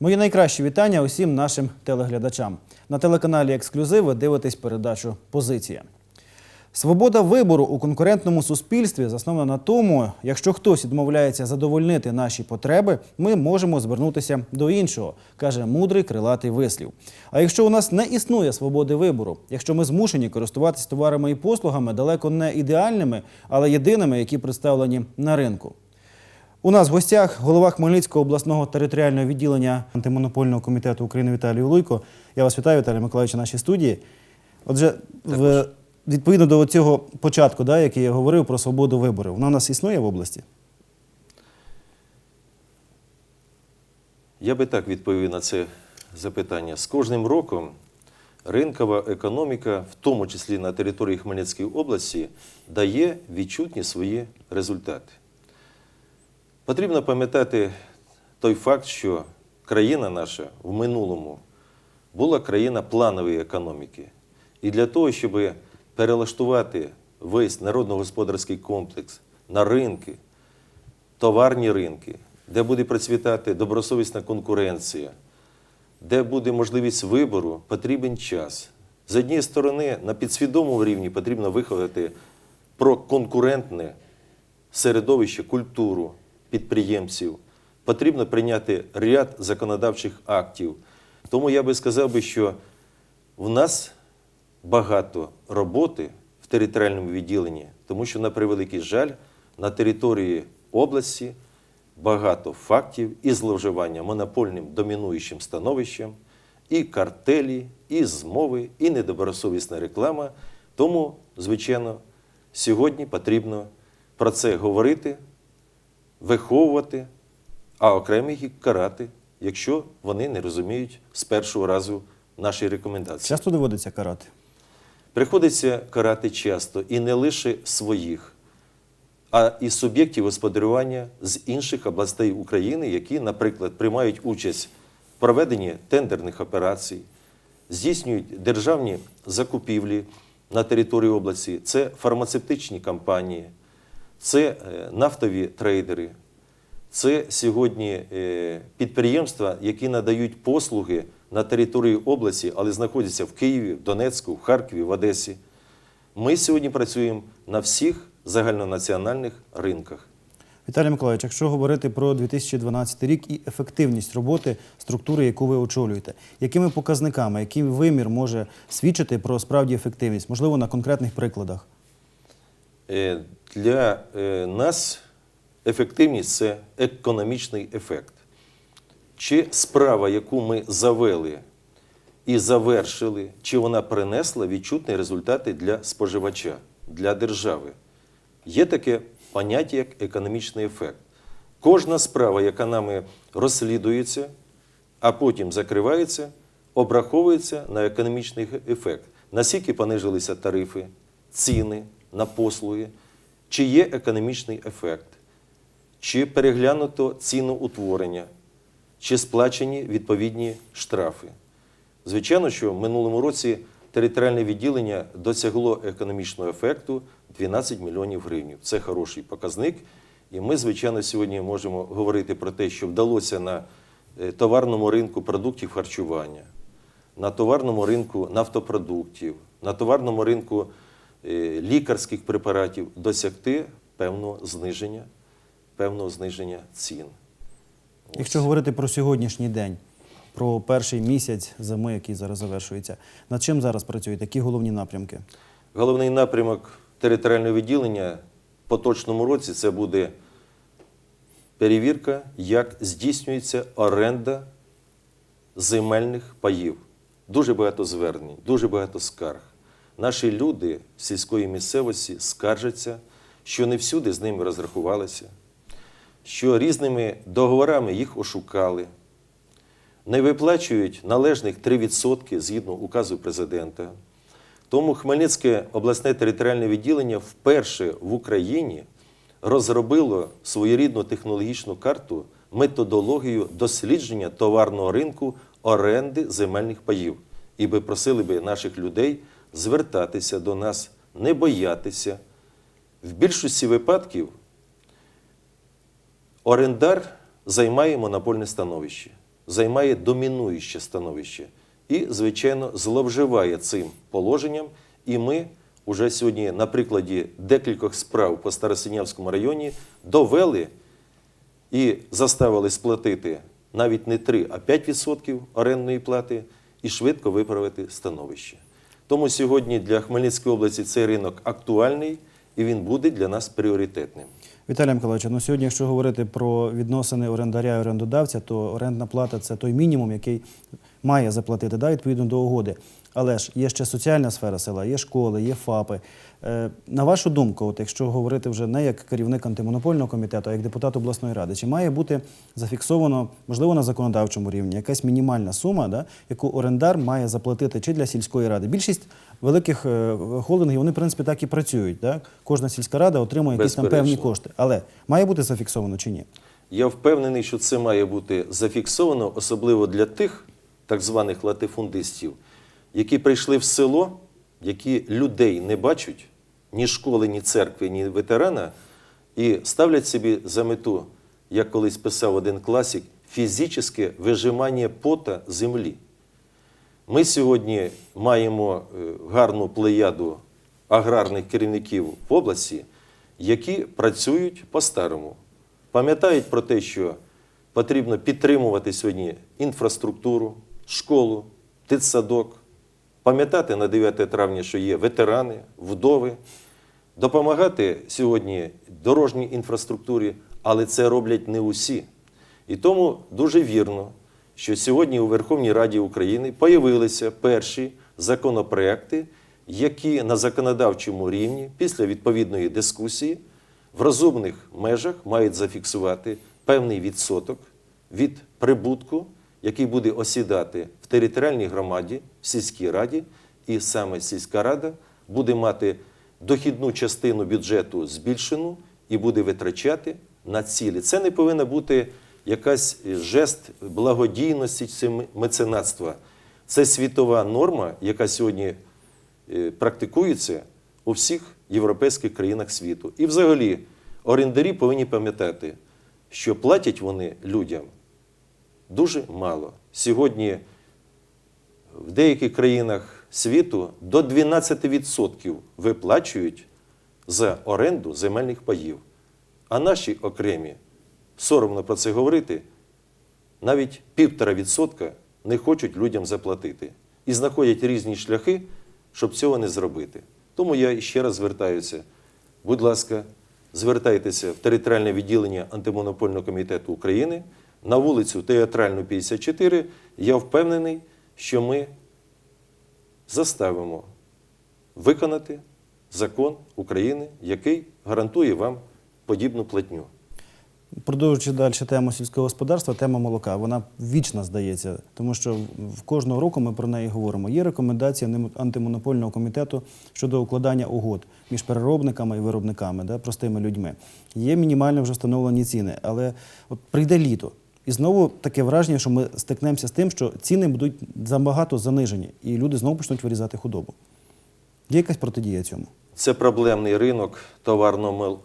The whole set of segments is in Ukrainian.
Мої найкращі вітання усім нашим телеглядачам. На телеканалі Ексклюзив ви дивитесь передачу Позиція. Свобода вибору у конкурентному суспільстві заснована на тому, якщо хтось відмовляється задовольнити наші потреби, ми можемо звернутися до іншого, каже мудрий крилатий вислів. А якщо у нас не існує свободи вибору, якщо ми змушені користуватись товарами і послугами далеко не ідеальними, але єдиними, які представлені на ринку. У нас в гостях голова Хмельницького обласного територіального відділення антимонопольного комітету України Віталій Улуйко. Я вас вітаю, Віталій Миколаївич, в нашій студії. Отже, в, відповідно до цього початку, да, який я говорив про свободу виборів, вона у нас існує в області? Я би так відповів на це запитання. З кожним роком ринкова економіка, в тому числі на території Хмельницької області, дає відчутні свої результати. Потрібно пам'ятати той факт, що країна наша в минулому була країна планової економіки. І для того, щоб перелаштувати весь народно-господарський комплекс на ринки, товарні ринки, де буде процвітати добросовісна конкуренція, де буде можливість вибору, потрібен час. З однієї сторони, на підсвідомому рівні потрібно виховати про конкурентне середовище, культуру підприємців. Потрібно прийняти ряд законодавчих актів. Тому я би сказав що в нас багато роботи в територіальному відділенні, тому що, на превеликий жаль, на території області багато фактів і зловживання монопольним домінуючим становищем, і картелі, і змови, і недобросовісна реклама. Тому, звичайно, сьогодні потрібно про це говорити, виховувати, а окремих їх карати, якщо вони не розуміють з першого разу наші рекомендації. Часто доводиться карати. Приходиться карати часто і не лише своїх, а і суб'єктів господарювання з інших областей України, які, наприклад, приймають участь в проведенні тендерних операцій, здійснюють державні закупівлі на території області. Це фармацевтичні компанії, це е, нафтові трейдери, це сьогодні е, підприємства, які надають послуги на території області, але знаходяться в Києві, в Донецьку, в Харкові, в Одесі. Ми сьогодні працюємо на всіх загальнонаціональних ринках. Віталій Миколаївич, якщо говорити про 2012 рік і ефективність роботи структури, яку ви очолюєте, якими показниками, який вимір може свідчити про справді ефективність, можливо, на конкретних прикладах? Е, Для е, нас ефективність це економічний ефект. Чи справа, яку ми завели і завершили, чи вона принесла відчутні результати для споживача, для держави? Є таке поняття, як економічний ефект. Кожна справа, яка нами розслідується, а потім закривається, обраховується на економічний ефект. Наскільки понижилися тарифи, ціни на послуги, чи є економічний ефект, чи переглянуто ціноутворення, чи сплачені відповідні штрафи. Звичайно, що в минулому році територіальне відділення досягло економічного ефекту 12 мільйонів гривень. Це хороший показник. І ми, звичайно, сьогодні можемо говорити про те, що вдалося на е, товарному ринку продуктів харчування, на товарному ринку нафтопродуктів, на товарному ринку лікарських препаратів досягти певного зниження, певного зниження цін. Якщо говорити про сьогоднішній день, про перший місяць зими, який зараз завершується, над чим зараз працюєте? Які головні напрямки? Головний напрямок територіального відділення в поточному році це буде перевірка, як здійснюється оренда земельних паїв. Дуже багато звернень, дуже багато скарг. Наші люди з сільської місцевості скаржаться, що не всюди з ними розрахувалися, що різними договорами їх ошукали, не виплачують належних 3% згідно указу президента. Тому Хмельницьке обласне територіальне відділення вперше в Україні розробило своєрідну технологічну карту методологію дослідження товарного ринку оренди земельних паїв. І би просили би наших людей звертатися до нас, не боятися. В більшості випадків орендар займає монопольне становище. займає домінуюче становище і, звичайно, зловживає цим положенням. І ми вже сьогодні на прикладі декількох справ по Старосинявському районі довели і заставили сплатити навіть не 3, а 5% орендної плати і швидко виправити становище. Тому сьогодні для Хмельницької області цей ринок актуальний і він буде для нас пріоритетним. Віталій Миколаївич, ну сьогодні, якщо говорити про відносини орендаря і орендодавця, то орендна плата це той мінімум, який має заплатити да, відповідно до угоди. Але ж є ще соціальна сфера села, є школи, є ФАПи. Е, на вашу думку, от якщо говорити вже не як керівник антимонопольного комітету, а як депутат обласної ради, чи має бути зафіксовано, можливо, на законодавчому рівні якась мінімальна сума, да, яку орендар має заплатити чи для сільської ради? Більшість великих е, холдингів вони, в принципі, так і працюють. Да? Кожна сільська рада отримує якісь там певні кошти. Але має бути зафіксовано чи ні? Я впевнений, що це має бути зафіксовано, особливо для тих так званих латифундистів, які прийшли в село, які людей не бачать ні школи, ні церкви, ні ветерана, і ставлять собі за мету, як колись писав один класик, фізичне вижимання пота землі. Ми сьогодні маємо е, гарну плеяду аграрних керівників в області, які працюють по-старому. Пам'ятають про те, що потрібно підтримувати сьогодні інфраструктуру, школу, дитсадок, пам'ятати на 9 травня, що є ветерани, вдови, допомагати сьогодні дорожній інфраструктурі, але це роблять не усі. І тому дуже вірно, що сьогодні у Верховній Раді України появилися перші законопроекти, які на законодавчому рівні після відповідної дискусії в розумних межах мають зафіксувати певний відсоток від прибутку, який буде осідати в територіальній громаді, в сільській раді, і саме сільська рада буде мати дохідну частину бюджету збільшену і буде витрачати на цілі. Це не повинна бути якась жест благодійності чи меценатства. Це світова норма, яка сьогодні е, практикується у всіх європейських країнах світу. І взагалі орендарі повинні пам'ятати, що платять вони людям дуже мало. Сьогодні в деяких країнах світу до 12% виплачують за оренду земельних паїв. А наші окремі, соромно про це говорити, навіть півтора відсотка не хочуть людям заплатити і знаходять різні шляхи, щоб цього не зробити. Тому я ще раз звертаюся. Будь ласка, звертайтеся в територіальне відділення антимонопольного комітету України на вулицю Театральну 54. Я впевнений, що ми заставимо виконати закон України, який гарантує вам подібну платню. Продовжуючи далі тему сільського господарства, тема молока. Вона вічна здається, тому що в кожного року ми про неї говоримо. Є рекомендації Антимон- антимонопольного комітету щодо укладання угод між переробниками і виробниками, да, простими людьми. Є мінімально вже встановлені ціни, але от прийде літо. І знову таке враження, що ми стикнемося з тим, що ціни будуть забагато занижені, і люди знову почнуть вирізати худобу. Є якась протидія цьому? Це проблемний ринок, товарно-мел-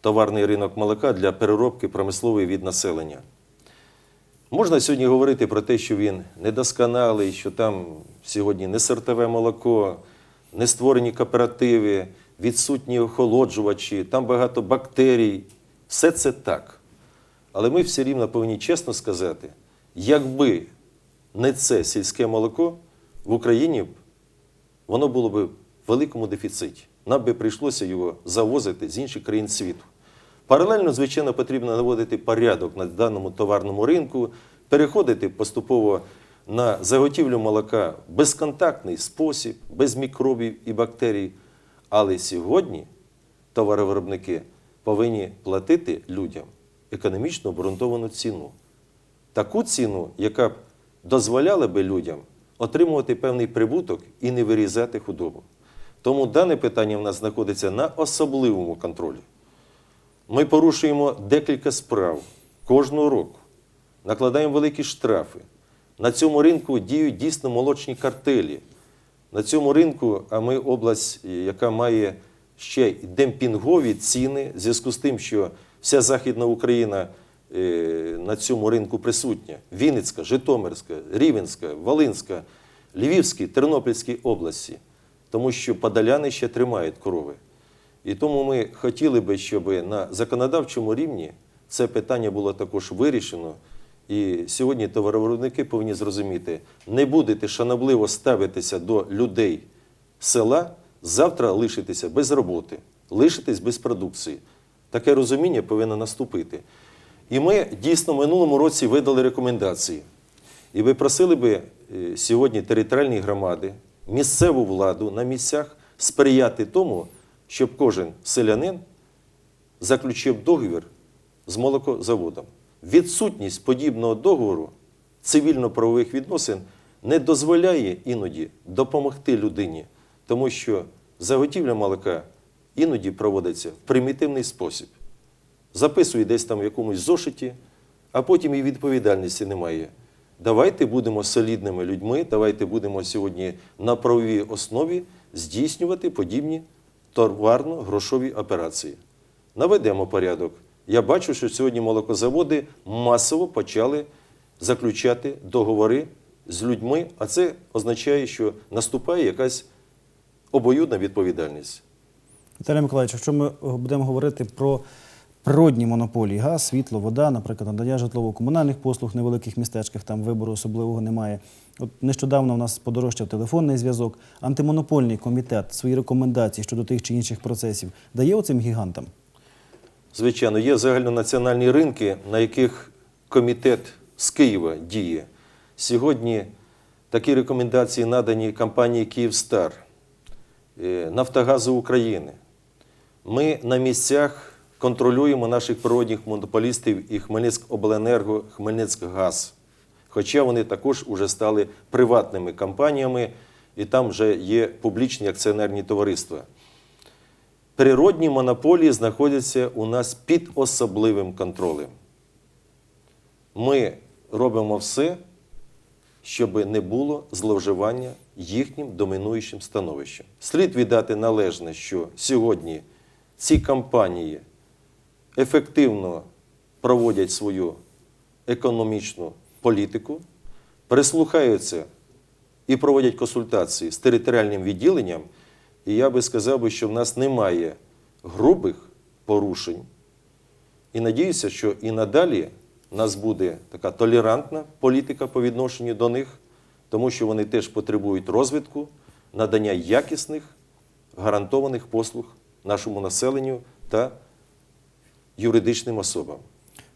товарний ринок молока для переробки промислової від населення. Можна сьогодні говорити про те, що він недосконалий, що там сьогодні не сортове молоко, не створені кооперативи, відсутні охолоджувачі, там багато бактерій. Все це так. Але ми все рівно повинні чесно сказати, якби не це сільське молоко в Україні воно було б в великому дефіциті. Нам би прийшлося його завозити з інших країн світу. Паралельно, звичайно, потрібно наводити порядок на даному товарному ринку, переходити поступово на заготівлю молока в безконтактний спосіб, без мікробів і бактерій. Але сьогодні товаровиробники повинні платити людям економічно обґрунтовану ціну таку ціну, яка б дозволяла би людям отримувати певний прибуток і не вирізати худобу. Тому дане питання в нас знаходиться на особливому контролі. Ми порушуємо декілька справ кожного року, накладаємо великі штрафи. На цьому ринку діють дійсно молочні картелі. На цьому ринку, а ми область, яка має ще демпінгові ціни, в зв'язку з тим, що вся Західна Україна е, на цьому ринку присутня: Вінницька, Житомирська, Рівенська, Волинська, Львівській, Тернопільській області, тому що подоляни ще тримають корови. І тому ми хотіли би, щоб на законодавчому рівні це питання було також вирішено. І сьогодні товаровиробники повинні зрозуміти, не будете шанобливо ставитися до людей села, завтра лишитися без роботи, лишитись без продукції. Таке розуміння повинно наступити. І ми дійсно в минулому році видали рекомендації. І ви просили би е, сьогодні територіальні громади, місцеву владу на місцях сприяти тому, щоб кожен селянин заключив договір з молокозаводом. Відсутність подібного договору цивільно-правових відносин не дозволяє іноді допомогти людині, тому що заготівля молока іноді проводиться в примітивний спосіб. Записує десь там в якомусь зошиті, а потім і відповідальності немає. Давайте будемо солідними людьми, давайте будемо сьогодні на правовій основі здійснювати подібні товарно-грошові операції. Наведемо порядок. Я бачу, що сьогодні молокозаводи масово почали заключати договори з людьми, а це означає, що наступає якась обоюдна відповідальність. Віталій Миколаївич, якщо ми будемо говорити про природні монополії, газ, світло, вода, наприклад, надання житлово-комунальних послуг в невеликих містечках, там вибору особливого немає. От нещодавно у нас подорожчав телефонний зв'язок. Антимонопольний комітет свої рекомендації щодо тих чи інших процесів дає оцим гігантам. Звичайно, є загальнонаціональні ринки, на яких комітет з Києва діє. Сьогодні такі рекомендації надані компанії Київстар, е, Нафтогазу України. Ми на місцях контролюємо наших природних монополістів і Хмельницькобленерго, Хмельницькгаз. Хоча вони також вже стали приватними компаніями, і там вже є публічні акціонерні товариства. Природні монополії знаходяться у нас під особливим контролем. Ми робимо все, щоб не було зловживання їхнім домінуючим становищем. Слід віддати належне, що сьогодні ці компанії ефективно проводять свою економічну політику, прислухаються і проводять консультації з територіальним відділенням. І я би сказав, що в нас немає грубих порушень. І надіюся, що і надалі в нас буде така толерантна політика по відношенню до них, тому що вони теж потребують розвитку, надання якісних гарантованих послуг нашому населенню та юридичним особам.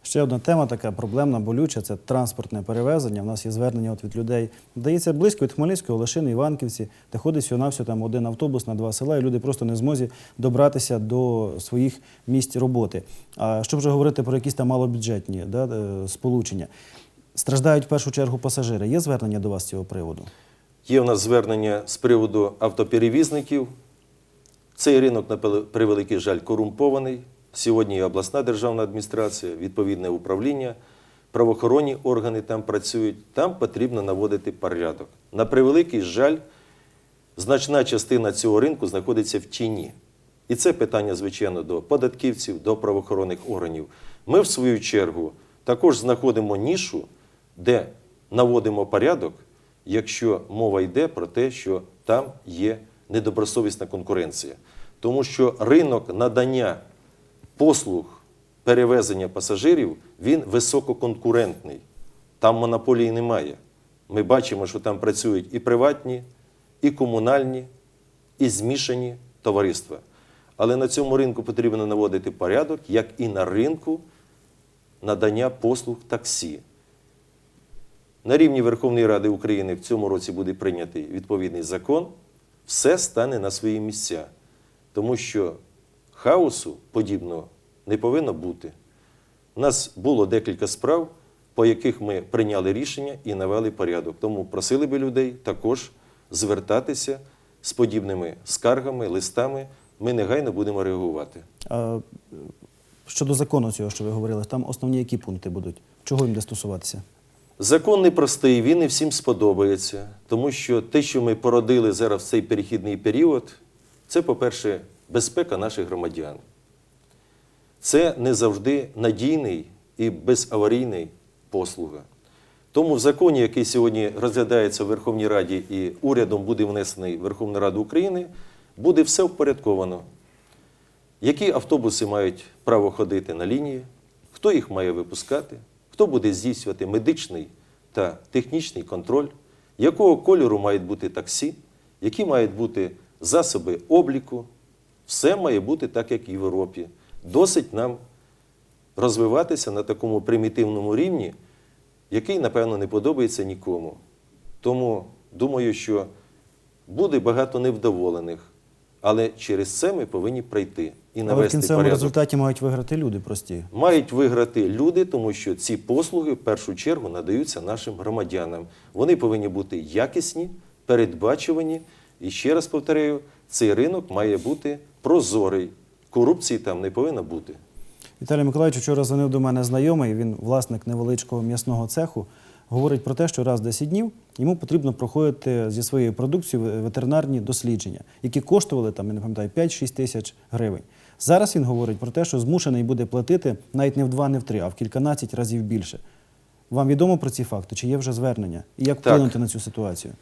Ще одна тема така проблемна, болюча це транспортне перевезення. У нас є звернення от від людей. Здається, близько від Хмельницького, Лишини, Іванківці, де ходить всього навсього там один автобус на два села, і люди просто не змозі добратися до своїх місць роботи. А що вже говорити про якісь там малобюджетні да, е, сполучення? Страждають в першу чергу пасажири. Є звернення до вас з цього приводу? Є в нас звернення з приводу автоперевізників. Цей ринок, на превеликий жаль, корумпований. Сьогодні і обласна державна адміністрація, відповідне управління, правоохоронні органи там працюють. Там потрібно наводити порядок. На превеликий жаль, значна частина цього ринку знаходиться в тіні. І це питання, звичайно, до податківців, до правоохоронних органів. Ми, в свою чергу, також знаходимо нішу, де наводимо порядок, якщо мова йде про те, що там є недобросовісна конкуренція. Тому що ринок надання послуг перевезення пасажирів він висококонкурентний. Там монополії немає. Ми бачимо, що там працюють і приватні, і комунальні, і змішані товариства. Але на цьому ринку потрібно наводити порядок, як і на ринку надання послуг таксі. На рівні Верховної Ради України в цьому році буде прийнятий відповідний закон, все стане на свої місця, тому що хаосу подібного не повинно бути. У нас було декілька справ, по яких ми прийняли рішення і навели порядок. Тому просили би людей також звертатися з подібними скаргами, листами. Ми негайно будемо реагувати. А щодо закону цього, що ви говорили, там основні які пункти будуть? Чого їм стосуватися? Закон непростий, він не всім сподобається, тому що те, що ми породили зараз в цей перехідний період, це, по-перше, безпека наших громадян. Це не завжди надійний і безаварійна послуга. Тому в законі, який сьогодні розглядається в Верховній Раді і урядом буде внесений в Верховну Раду України, буде все впорядковано. Які автобуси мають право ходити на лінії, хто їх має випускати, хто буде здійснювати медичний та технічний контроль, якого кольору мають бути таксі, які мають бути засоби обліку. Все має бути так, як і в Європі. Досить нам розвиватися на такому примітивному рівні, який, напевно, не подобається нікому. Тому думаю, що буде багато невдоволених, але через це ми повинні пройти і Але в навести кінцевому порядок. результаті мають виграти люди прості. Мають виграти люди, тому що ці послуги в першу чергу надаються нашим громадянам. Вони повинні бути якісні, передбачувані. І ще раз повторяю, цей ринок має бути прозорий. Корупції там не повинно бути. Віталій Миколаївич вчора дзвонив до мене знайомий, він власник невеличкого м'ясного цеху. Говорить про те, що раз в 10 днів йому потрібно проходити зі своєю продукцією ветеринарні дослідження, які коштували там, я не пам'ятаю, 5-6 тисяч гривень. Зараз він говорить про те, що змушений буде платити навіть не в два, не в три, а в кільканадцять разів більше. Вам відомо про ці факти? Чи є вже звернення? І як вплинути на цю ситуацію?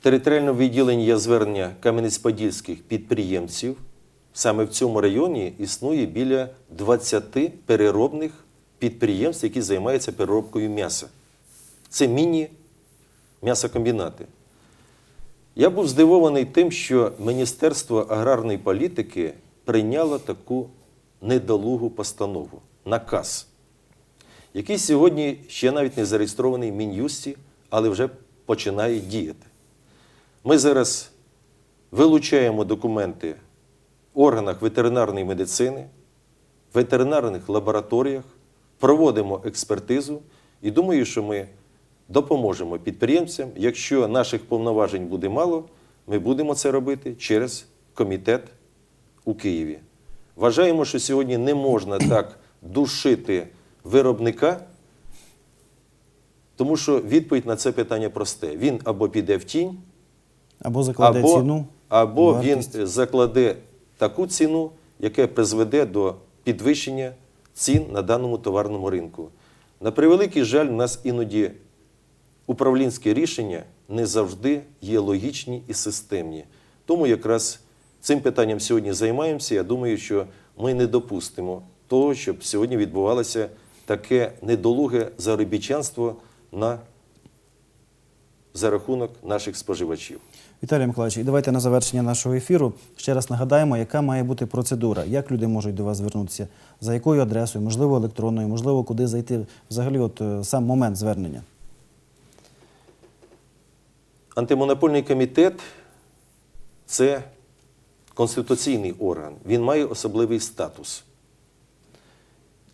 В територіальному відділенні є звернення кам'янець-подільських підприємців. Саме в цьому районі існує біля 20 переробних підприємств, які займаються переробкою м'яса. Це міні-м'ясокомбінати. Я був здивований тим, що Міністерство аграрної політики прийняло таку недолугу постанову, наказ, який сьогодні ще навіть не зареєстрований в Мін'юсті, але вже починає діяти. Ми зараз вилучаємо документи в органах ветеринарної медицини, ветеринарних лабораторіях, проводимо експертизу і думаю, що ми допоможемо підприємцям. Якщо наших повноважень буде мало, ми будемо це робити через комітет у Києві. Вважаємо, що сьогодні не можна так душити виробника, тому що відповідь на це питання просте: він або піде в тінь, Або закладе або, ціну, або вартість. він закладе таку ціну, яка призведе до підвищення цін на даному товарному ринку. На превеликий жаль, у нас іноді управлінські рішення не завжди є логічні і системні. Тому якраз цим питанням сьогодні займаємося. Я думаю, що ми не допустимо того, щоб сьогодні відбувалося таке недолуге заробітчанство на за рахунок наших споживачів. Віталій Миколаївич, і давайте на завершення нашого ефіру ще раз нагадаємо, яка має бути процедура, як люди можуть до вас звернутися, за якою адресою, можливо, електронною, можливо, куди зайти. Взагалі, от е, сам момент звернення. Антимонопольний комітет це конституційний орган. Він має особливий статус.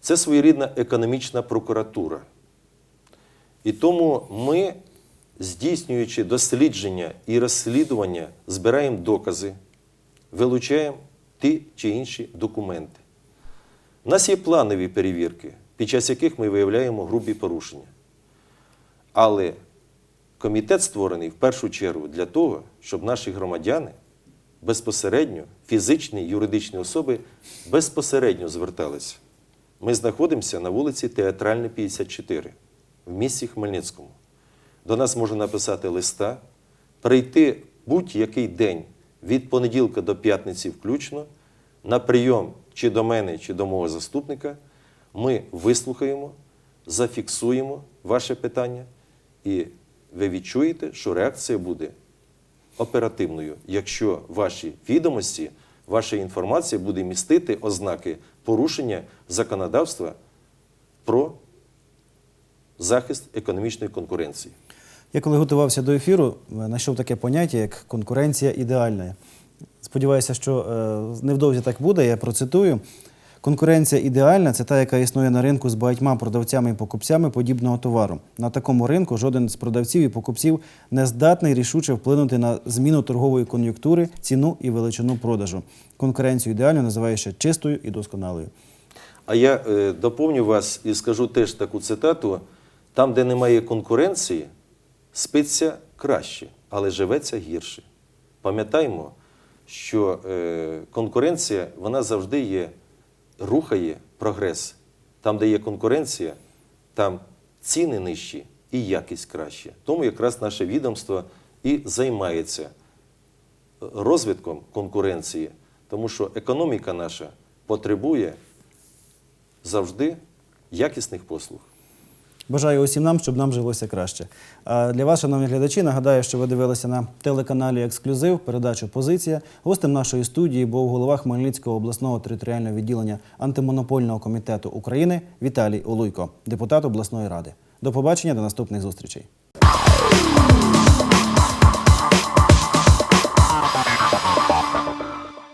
Це своєрідна економічна прокуратура. І тому ми, здійснюючи дослідження і розслідування, збираємо докази, вилучаємо ті чи інші документи. У нас є планові перевірки, під час яких ми виявляємо грубі порушення. Але комітет створений в першу чергу для того, щоб наші громадяни безпосередньо, фізичні, юридичні особи безпосередньо зверталися. Ми знаходимося на вулиці Театральна, 54 в місті Хмельницькому. До нас можна написати листа, прийти будь-який день від понеділка до п'ятниці включно на прийом чи до мене, чи до мого заступника. Ми вислухаємо, зафіксуємо ваше питання, і ви відчуєте, що реакція буде оперативною, якщо ваші відомості, ваша інформація буде містити ознаки порушення законодавства про захист економічної конкуренції. Я коли готувався до ефіру, е, знайшов таке поняття, як конкуренція ідеальна. Сподіваюся, що е, невдовзі так буде. Я процитую. Конкуренція ідеальна це та, яка існує на ринку з багатьма продавцями і покупцями подібного товару. На такому ринку жоден з продавців і покупців не здатний рішуче вплинути на зміну торгової кон'юнктури, ціну і величину продажу. Конкуренцію ідеальну називає ще чистою і досконалою. А я е, доповню вас і скажу теж таку цитату: там, де немає конкуренції, спиться краще, але живеться гірше. Пам'ятаймо, що е, конкуренція вона завжди є, рухає прогрес. Там, де є конкуренція, там ціни нижчі і якість краще. Тому якраз наше відомство і займається розвитком конкуренції, тому що економіка наша потребує завжди якісних послуг. Бажаю усім нам, щоб нам жилося краще. А для вас, шановні глядачі, нагадаю, що ви дивилися на телеканалі Ексклюзив передачу Позиція. Гостем нашої студії був голова Хмельницького обласного територіального відділення антимонопольного комітету України Віталій Олуйко, депутат обласної ради. До побачення, до наступних зустрічей.